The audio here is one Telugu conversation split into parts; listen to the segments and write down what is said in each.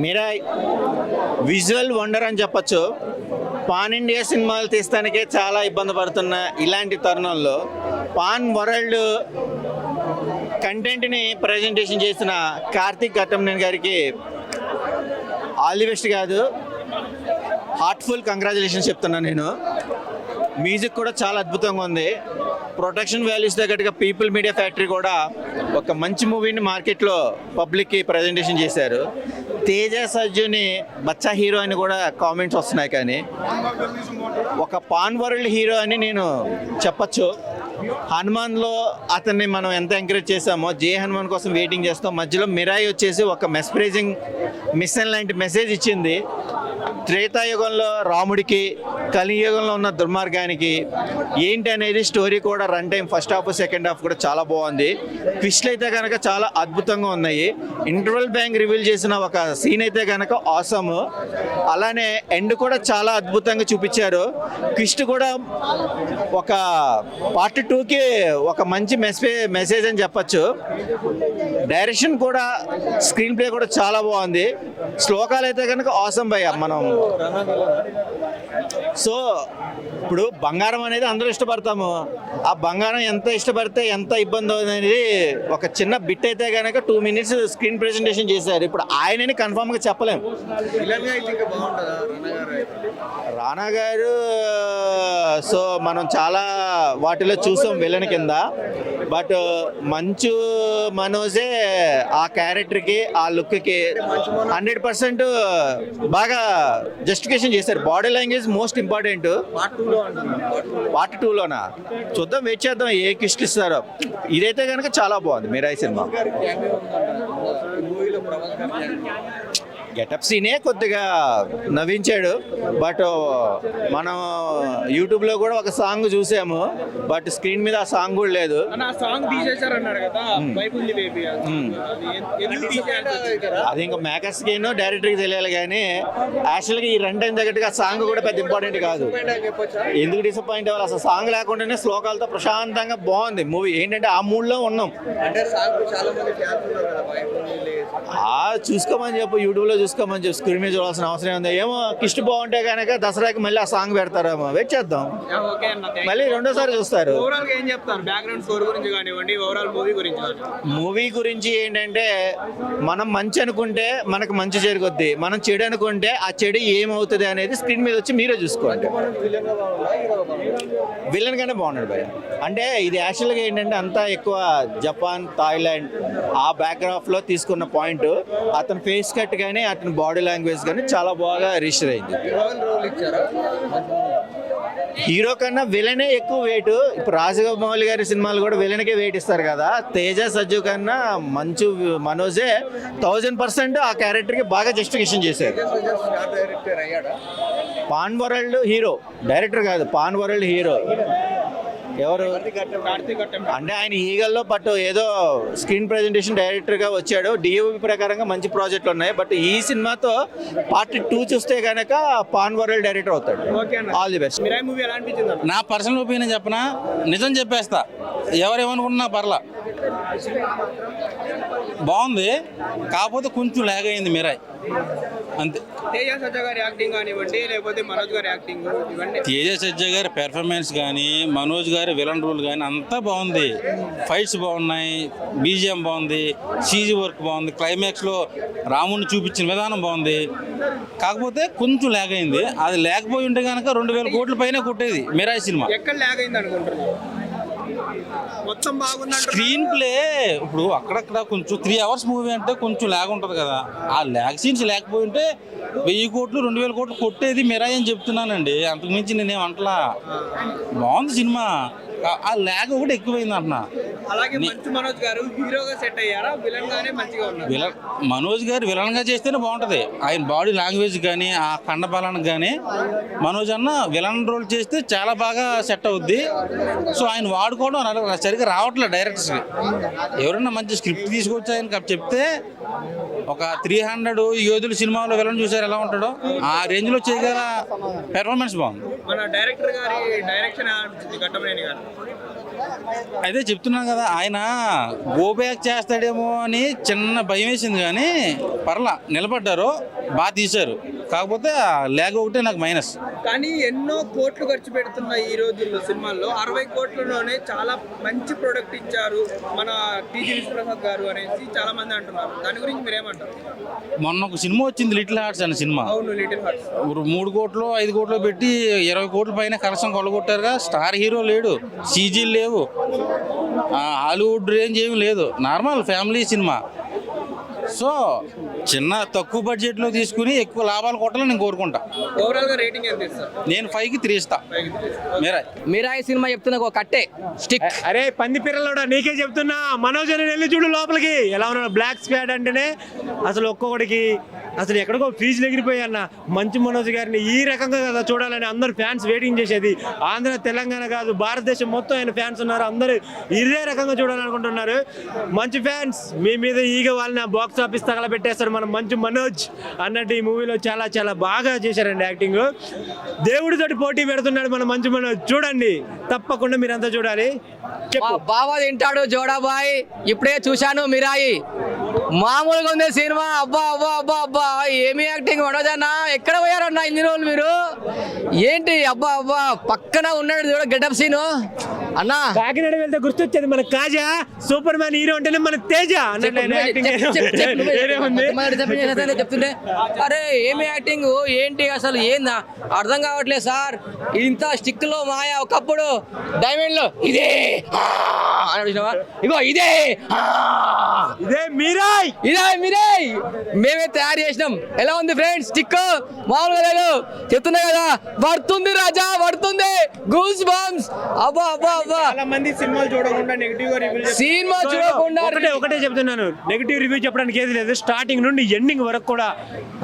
మిరాయ్ విజువల్ వండర్ అని చెప్పొచ్చు. పాన్ ఇండియా సినిమాలు తీస్తానికే చాలా ఇబ్బంది పడుతున్న ఇలాంటి తరుణంలో పాన్ వరల్డ్ కంటెంట్ని ప్రజెంటేషన్ చేసిన కార్తీక్ ఘట్టంనేని గారికి ఆల్ ది బెస్ట్ కాదు. హార్ట్ఫుల్ కంగ్రాచులేషన్స్ చెప్తున్నాను నేను. మ్యూజిక్ కూడా చాలా అద్భుతంగా ఉంది. ప్రొటెక్షన్ వాల్యూస్ తగ్గట్టుగా పీపుల్ మీడియా ఫ్యాక్టరీ కూడా ఒక మంచి మూవీని మార్కెట్లో పబ్లిక్కి ప్రజెంటేషన్ చేశారు. తేజ సజ్జుని బచ్చా హీరో అని కూడా కామెంట్స్ వస్తున్నాయి కానీ ఒక పాన్ వరల్డ్ హీరో అని నేను చెప్పచ్చు. హనుమాన్లో అతన్ని మనం ఎంత ఎంకరేజ్ చేసామో జే హనుమాన్ కోసం వెయిటింగ్ చేస్తాం. మధ్యలో మిరాయి వచ్చేసి ఒక మెస్ప్రైజింగ్ మిషన్ లాంటి మెసేజ్ ఇచ్చింది. త్రేతాయుగంలో రాముడికి కలియుగంలో ఉన్న దుర్మార్గానికి ఏంటి అనేది స్టోరీ కూడా run time first half second half కూడా చాలా బాగుంది. ట్విస్ట్లు అయితే కనుక చాలా అద్భుతంగా ఉన్నాయి. ఇంటర్వల్ బ్యాంక్ రివీల్ చేసిన ఒక సీన్ అయితే కనుక ఆసమ్ అలానే ఎండ్ కూడా చాలా అద్భుతంగా చూపించారు. ట్విస్ట్ కూడా ఒక పార్ట్ టూకి ఒక మంచి మెసేజ్ మెసేజ్ అని చెప్పచ్చు. డైరెక్షన్ కూడా స్క్రీన్ ప్లే కూడా చాలా బాగుంది. శ్లోకాలు అయితే కనుక ఆసం భయ్య మనం. సో ఇప్పుడు బంగారం అనేది అందరూ ఇష్టపడతాము. ఆ బంగారం ఎంత ఇష్టపడితే ఎంత ఇబ్బంది అనేది ఒక చిన్న బిట్ అయితే కనుక టూ మినిట్స్ స్క్రీన్ ప్రెజెంటేషన్ చేశారు. ఇప్పుడు ఆయనని కన్ఫామ్గా చెప్పలేము రానా గారు సో మనం చాలా వాటిలో చూసాం విలన్ కింద. బట్ మంచు మనోజే ఆ క్యారెక్టర్కి ఆ లుక్కి హండ్రెడ్ పర్సెంట్ బాగా జస్టిఫికేషన్ చేశారు. Body language most important. Part two టూలోనా? చూద్దాం వెయిట్ చేద్దాం ఏ కిస్ట్ ఇస్తారో. ఇదైతే కనుక చాలా బాగుంది మీరాయి సినిమా. గెటప్. సీనే కొద్దిగా నవ్వించాడు బట్ మనం యూట్యూబ్లో కూడా ఒక సాంగ్ చూసాము బట్ స్క్రీన్ మీద ఆ సాంగ్ కూడా లేదు? అది ఇంకా మేకర్స్కి డైరెక్టర్కి తెలియాలి కానీ యాక్చువల్గా ఈ రన్ టైం తగ్గట్టుగా సాంగ్ కూడా పెద్ద ఇంపార్టెంట్ కాదు. ఎందుకు డిసప్పాయింట్ అవ్వాలి? అసలు సాంగ్ లేకుండానే శ్లోకాలతో ప్రశాంతంగా బాగుంది. మూవీ ఏంటంటే ఆ మూడ్లో ఉన్నాం. అంటే సాంగ్ చాలా మంది చూసుకోమని చెప్పు యూట్యూబ్లో చూసుకోమని చెప్పు స్క్రీన్ మీద చూడాల్సిన అవసరం ఉంది ఏమో కిష్ట బాగుంటే కనుక దసరాకి మళ్ళీ ఆ సాంగ్ పెడతారేమో. వెయిట్ చేద్దాం. మళ్ళీ రెండోసారి చూస్తారు. మూవీ గురించి ఏంటంటే మనం మంచి అనుకుంటే మనకు మంచి జరుగుద్ది. మనం చెడు అనుకుంటే ఆ చెడు ఏమవుతుంది అనేది స్క్రీన్ మీద వచ్చి మీరే చూసుకోండి. విలన్ గానే బాగున్నాడు భయ అంటే ఇది యాక్చువల్గా ఏంటంటే అంతా ఎక్కువ జపాన్ థాయిలాండ్ ఆ బ్యాక్గ్రాఫ్లో తీసుకున్న పాయింట్ అతని ఫేస్ కట్ కానీ అతని బాడీ లాంగ్వేజ్ కానీ చాలా బాగా రిజిస్టర్ అయింది. హీరో కన్నా విలనే ఎక్కువ వెయిట్ ఇప్పుడు రాజగోపాల్ గారి సినిమాలు కూడా విలన్కే వెయిట్ ఇస్తారు కదా. తేజ సజ్జు కన్నా మంచు మనోజే థౌజండ్ పర్సెంట్ ఆ క్యారెక్టర్కి బాగా జస్టిఫికేషన్ చేశారు. Pan world hero. డైరెక్టర్ కాదు పాన్ వరల్డ్ హీరో. ఎవరు? అంటే ఆయన ఈగల్లో బట్ ఏదో స్క్రీన్ ప్రెజెంటేషన్ డైరెక్టర్గా వచ్చాడు. డిఓపి ప్రకారంగా మంచి ప్రాజెక్టులు ఉన్నాయి. బట్ ఈ సినిమాతో పార్ట్ టూ చూస్తే కనుక పాన్ వరల్డ్ డైరెక్టర్ అవుతాడు. All the best Mirai movie ఎలా అనిపించింది అన్న? నా పర్సనల్ ఒపీనియన్ చెప్పనా? నిజం చెప్పేస్తా. ఎవరేమనుకున్నా పర్లా. బాగుంది. కాకపోతే కొంచెం లాగ్ అయింది మిరాయ్. అంతే. తేజ సజ్జ గారి యాక్టింగ్ కానివ్వండి లేకపోతే మనోజ్ గారి యాక్టింగ్ తేజ సజ్జ గారి పెర్ఫార్మెన్స్ కానీ మనోజ్ గారి విలన్ రోల్ కానీ అంతా బాగుంది. ఫైట్స్ బాగున్నాయి బీజిఎం బాగుంది సీజీ వర్క్ బాగుంది క్లైమాక్స్లో రాముడిని చూపించిన విధానం బాగుంది. కాకపోతే కొంచెం లాగ్ అయింది. అది లేకపోయి ఉంటే కనుక రెండు వేల కోట్ల పైన కొట్టేది మిరాయ్ సినిమా. ఎక్కడ ల్యాగ్ అయింది అనుకుంటున్నారు? మొత్తం బాగుంది స్క్రీన్ ప్లే ఇప్పుడు అక్కడక్కడ కొంచెం త్రీ అవర్స్ మూవీ అంటే కొంచెం ల్యాగ్ ఉంటుంది కదా. ఆ ల్యాగ్ సీన్స్ లేకపోయి ఉంటే వెయ్యి కోట్లు రెండు వేల కోట్లు కొట్టేది మిరాయి అని చెప్తున్నానండి. అంతకుమించి నేనేం అంటలా. బాగుంది సినిమా. ఆ- ఆ ల్యాగ్ ఒకటి ఎక్కువైంది అంటున్నా అలాగే మంచు మనోజ్ గారు హీరోగా సెట్ అయ్యారా? విలన్ గానే మంచిగా ఉన్నారు. విలన్ మనోజ్ గారు విలన్గా చేస్తేనే బాగుంటుంది. ఆయన బాడీ లాంగ్వేజ్ కానీ ఆ కండబలానికి కానీ మనోజ్ అన్న విలన్ రోల్ చేస్తే చాలా బాగా సెట్ అవుద్ది. సో ఆయన వాడుకోవడం సరిగ్గా రావట్లేదు డైరెక్టర్స్కి. ఎవరైనా మంచి స్క్రిప్ట్ తీసుకొచ్చి ఆయన చెప్తే ఒక త్రీ హండ్రెడ్ యోధుల సినిమాలో విలన్ చూసారు ఎలా ఉంటాడో ఆ రేంజ్లో చేయగల పెర్ఫార్మెన్స్ బాగుంది. మన డైరెక్టర్ గారి డైరెక్షన్ అయితే చెప్తున్నాను కదా ఆయన గో బ్యాక్ చేస్తాడేమో అని చిన్న భయం వేసింది కానీ పర్లా నిలబడ్డారు. బాగా తీశారు. కాకపోతే లేగ ఒకటే నాకు మైనస్ కానీ ఎన్నో కోట్లు ఖర్చు పెడుతున్న ఈ రోజుల్లో సినిమాల్లో. అరవై కోట్లలోనే చాలా మంచి ప్రొడక్ట్ ఇచ్చారు మన టీజీ విశ్వప్రసాద్ గారు అనేసి చాలా మంది అంటున్నారు. దాని గురించి మీరు ఏమంటారు మొన్న ఒక సినిమా వచ్చింది లిటిల్ హార్ట్స్ అనే సినిమా. అవును లిటిల్ హార్ట్స్ మూడు కోట్లు ఐదు కోట్లు పెట్టి ఇరవై కోట్ల పైన కలసం కొలగొట్టారుగా స్టార్ హీరో లేడు సీజీలు లేవు. హాలీవుడ్ రేంజ్ ఏమి లేదు. Normal family cinema. సో చిన్న తక్కువ బడ్జెట్లో తీసుకుని ఎక్కువ లాభాలు కొట్టాలని నేను కోరుకుంటా. ఓవరాల్గా రేటింగ్ ఎంత ఇస్తారు? నేను ఫైవ్కి త్రీ ఇస్తా. మీరా మీరాయి. సినిమా చెప్తున్నా ఒక కట్టే స్టిక్. అరే పంది పిల్లలోడా నీకే చెప్తున్నా. మనోజ్ అని వెళ్ళి చూడు లోపలికి. ఎలా ఉన్నాడు? బ్లాక్ స్క్వాడ్ అంటేనే అసలు ఒక్కొక్కడికి అసలు ఎక్కడికో ఫీజులు ఎగిరిపోయి అన్న మంచి మనోజ్ గారిని ఈ రకంగా కదా చూడాలని అందరు ఫ్యాన్స్ వెయిటింగ్ చేసేది. ఆంధ్ర తెలంగాణ కాదు భారతదేశం మొత్తం ఆయన ఫ్యాన్స్ ఉన్నారు. అందరూ ఇదే రకంగా చూడాలనుకుంటున్నారు. మంచి ఫ్యాన్స్ మీ మీద ఈగ వాళ్ళని బాక్స్ ఆఫీస్ తగలబెట్టేస్తారు మన మంచి మనోజ్ అన్నట్టు ఈ మూవీలో చాలా చాలా బాగా చేశారండి యాక్టింగ్ దేవుడితోటి పోటీ పెడుతున్నాడు మన మంచి మనోజ్. చూడండి తప్పకుండా మీరంతా చూడాలి. మా తింటాడు జోడాబాయ్ ఇప్పుడే చూశాను మిరాయి. మామూలుగా ఉంది సినిమా. అబ్బా అబ్బా అబ్బా అబ్బా. ఏమి యాక్టింగ్ మనోజ్ ఎక్కడ పోయారన్న ఇన్ని రోజులు మీరు? ఏంటి? అబ్బా అబ్బా. పక్కన ఉన్నాడు చూడ గెటప్ సీను. అన్నా. కాకినాడ వెళ్తే గుర్తొచ్చేది మన కాజా సూపర్ మ్యాన్ హీరో అంటేనే మన తేజ చెప్తుంటే అరే ఏమి యాక్టింగ్? ఏంటి అసలు ఏందా? అర్థం కావట్లేదు సార్. ఇంత స్టిక్లో మాయా ఒకప్పుడు. డైమండ్లో ఇదే? ఇగో ఇదే. ఇదే మీరాయ్. ఇదే మీరే మేమే తయారు చేసినాం. ఎలా ఉంది ఫ్రెండ్స్? స్టిక్? మామూలుగా లేదు. చెప్తున్నా కదా. పడుతుంది రాజా పడుతుంది గూస్ అబ్బా అబ్బా అబ్బా చాలా మంది సినిమాలు చూడకుండా నెగిటివ్ రివ్యూ సినిమా చూడకుండా ఒకటే ఒకటే చెప్తున్నాను. నెగిటివ్ రివ్యూ చెప్పడానికి ఏది లేదు. స్టార్టింగ్ నుండి ఎండింగ్ వరకు కూడా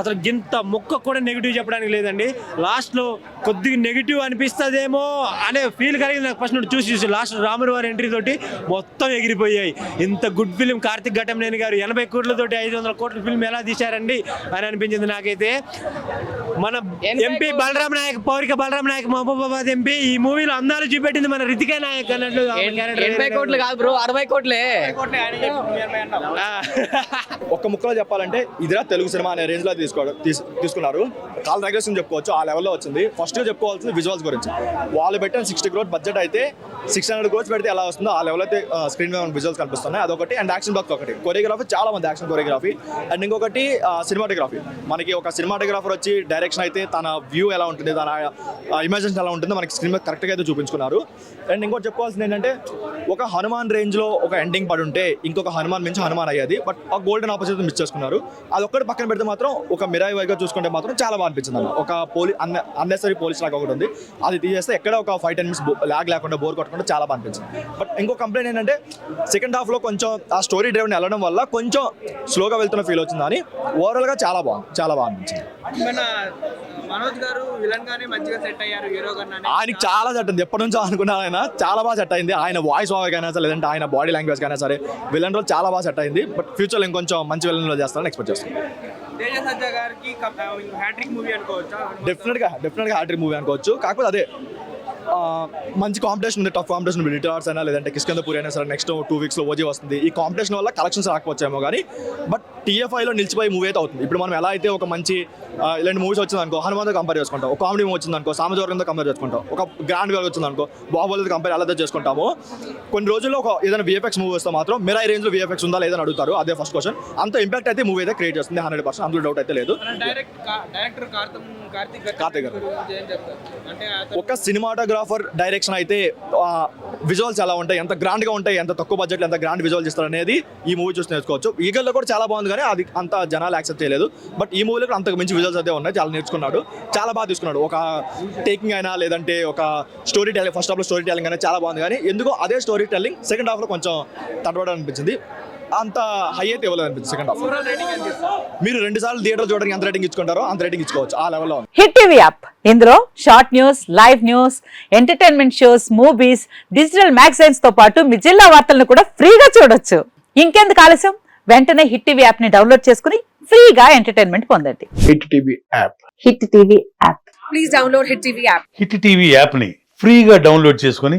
అసలు గింత ముక్క కూడా నెగిటివ్ చెప్పడానికి లేదండి. లాస్ట్లో కొద్దిగా నెగిటివ్ అనిపిస్తుందేమో అనే ఫీల్ కలిగింది నాకు ఫస్ట్ నుండి చూసి చూసి. లాస్ట్ రాముడు వారి ఎంట్రీ తోటి మొత్తం ఎగిరిపోయాయి. ఇంత గుడ్ ఫిల్మ్ కార్తిక్ ఘటంనేని గారు ఎనభై కోట్లతోటి ఐదు వందల కోట్ల ఫిల్మ్ ఎలా తీశారండి అని అనిపించింది నాకైతే. మన ఎంపీ కోట్లు. బలరాం నాయక్ పౌరిక బలరాం నాయక్ మహబూబాబాద్ ఎంపీ ఈ మూవీలో అందాలు చూపెట్టింది మన రితికా నాయక్ అన్నట్లు ఎనభై కోట్లు కాదు బ్రో అరవై కోట్లే. ఒక్క ముక్కలో చెప్పాలంటే ఇదిరా తెలుగు సినిమా అనే రేంజ్లో తీసుకోవడం తీస్- తీసుకున్నారు. కాల్ రెగ్యులేషన్ చెప్పుకోవచ్చు ఆ లెవెల్లో వచ్చింది. ఫస్ట్గా చెప్పుకోవాల్సింది విజువల్స్ గురించి. వాళ్ళు పెట్టిన సిక్స్టీ క్రోర్ బడ్జెట్ అయితే సిక్స్ హండ్రెడ్ క్రోర్స్ పెడితే ఎలా వస్తుందో ఆ లెవెల్ అయితే స్క్రీన్ మీద విజువల్స్ కనిపిస్తున్నాయి. అదొకటి అండ్ యాక్షన్ బ్లాక్ ఒకటి. కొరియోగ్రఫీ చాలా మంది యాక్షన్ కొరియోగ్రఫీ అండ్ ఇంకొకటి సినిమాటోగ్రఫీ మనకి ఒక సినిమాటోగ్రాఫర్ వచ్చి డైరెక్షన్ అయితే తన వ్యూ ఎలా ఉంటుంది తన ఇమాజినేషన్ ఎలా ఉంటుందో మనకి స్క్రీన్ మీద కరెక్ట్గా అయితే చూపించుకున్నారు. అండ్ ఇంకోటి చెప్పుకోవాల్సింది ఏంటంటే ఒక హనుమాన్ రేంజ్లో ఒక ఎండింగ్ పడి ఉంటే ఇంకొక హనుమాన్ మించి హనుమాన్ అయ్యేది. బట్ ఆ గోల్డెన్ ఆపర్చునిటీ మిస్ చేసుకున్నారు. అది ఒక్కటి పక్కన పెడితే మాత్రం ఒక మిరాయి వైగా చూసుకుంటే మాత్రం చాలా బాగా అనిపించింది అన్న. ఒక పోలీ అన్న అన్నెసరీ పోలీస్ లాగా ఒకటి ఉంది. అది తీసేస్తే ఎక్కడ ఒక ఫైవ్ టెన్ మినిట్స్ లాగ్ లేకుండా బోర్ కొట్టకుండా చాలా బాగా అనిపించింది. బట్ ఇంకో కంప్లైంట్ ఏంటంటే సెకండ్ హాఫ్లో కొంచెం ఆ స్టోరీ డ్రైవ్ని వెళ్ళడం వల్ల కొంచెం స్లోగా వెళ్తున్న ఫీల్ వచ్చిందని ఓవరాల్గా చాలా బాగుంది చాలా బాగా అనిపించింది. మనోజ్ గారు విలన్ గానే మంచిగా సెట్ అయ్యారు హీరో ఆయనకి చాలా సెట్ ఉంది ఎప్పటి నుంచో అనుకున్నాను ఆయన. చాలా బాగా సెట్ అయింది. ఆయన వాయిస్ ఓవర్ కానీ సరే లేదంటే ఆయన బాడీ లాంగ్వేజ్ కానీ సరే విలన్ రోల్ చాలా బాగా సెట్ అయింది. బట్ ఫ్యూచర్లో ఇంకొంచెం మంచి విలన్ రోల్ చేస్తారని ఎక్స్పెక్ట్ చేస్తాను మూవీ అనుకోవచ్చా? డెఫినెట్గా డెఫినెట్గా హ్యాట్రిక్ మూవీ అనుకోవచ్చు. కాకపోతే అదే మంచి కాంపిటీషన్ ఉంది. టఫ్ కాంపిటీషన్ ఉంది. రిటర్స్ అయినా లేదంటే కిష్కందపూరి అయినా సరే నెక్స్ట్ టూ వీక్స్లో ఓజీ వస్తుంది. ఈ కాంపిటీషన్ వల్ల కలెక్షన్స్ రాకపోవచ్చేమో కానీ బట్ టీఎఫ్ఐలో నిలిచిపోయే మూవీ అయితే అవుతుంది. ఇప్పుడు మనం ఎలా అయితే ఒక మంచి ఇలాంటి మూవీస్ వచ్చింది అనుకో హనుమాన్తో కంపేర్ చేసుకుంటాం. ఒక కామెడీ మూవీ వచ్చింది అనుకో సామజవర్గంతో కంపేర్ చేసుకుంటాం. ఒక గ్రాండ్గా వచ్చింది అనుకో బాహుబలితో కంపేర్ ఎలా అయితే చేసుకుంటాము కొన్ని రోజుల్లో ఒక ఏదైనా విఎఫ్ఎక్స్ మూవీ వస్తే మాత్రం మిరా రేంజ్లో విఎఫ్ఎక్స్ ఉందా లేదని అడుగుతారు. అదే ఫస్ట్ క్వశ్చన్ అంత ఇంపాక్ట్ అయితే మూవీ అయితే క్రియేట్ చేస్తుంది. హండ్రెడ్ పర్సెంట్ అందులో డౌట్ అయితే లేదు. కార్తిక్ గారు ఒక సినిమాటోగ్రాఫర్ డైరెక్షన్ అయితే విజువల్స్ ఎలా ఉంటాయి ఎంత గ్రాండ్గా ఉంటాయి ఎంత తక్కువ బడ్జెట్లో ఎంత గ్రాండ్ విజువల్ ఇస్తారు అనేది ఈ మూవీ చూసి నేర్చుకోవచ్చు. ఈగల్లో కూడా చాలా బాగుంది కానీ అది అంత జనాలు యాక్సెప్ట్ చేయలేదు. బట్ ఈ మూవీలో కూడా అంతకు మించి విజువల్స్ అయితే ఉన్నాయి చాలా నేర్చుకున్నాడు. చాలా బాగా తీసుకున్నాడు. ఒక టేకింగ్ అయినా లేదంటే ఒక స్టోరీ టెలింగ్ ఫస్ట్ హాఫ్లో స్టోరీ టెలింగ్ అయినా చాలా బాగుంది కానీ ఎందుకో అదే స్టోరీ టెల్లింగ్ సెకండ్ హాఫ్లో కొంచెం తడబడ అనిపించింది అంత హై అయితే ఇవ్వలేదు అనిపించింది సెకండ్ హాఫ్ మీరు రెండు సార్లు థియేటర్ చూడడానికి ఎంత రేటింగ్ ఇచ్చుకుంటారో అంత రేటింగ్ ఇచ్చుకోవచ్చు. ఆ లెవెల్లో హిట్ టీవీ యాప్ ఇందులో short news live news entertainment shows movies digital మ్యాగజైన్స్తో పాటు మీ జిల్లా వార్తలను కూడా ఫ్రీగా చూడొచ్చు. ఇంకెందుకు ఆలస్యం? వెంటనే హిట్ టీవీ యాప్ని డౌన్లోడ్ చేసుకుని ఫ్రీగా ఎంటర్టైన్మెంట్ పొందండి. Hit TV app hit TV app hit TV యాప్ని ఫ్రీగా డౌన్లోడ్ చేసుకొని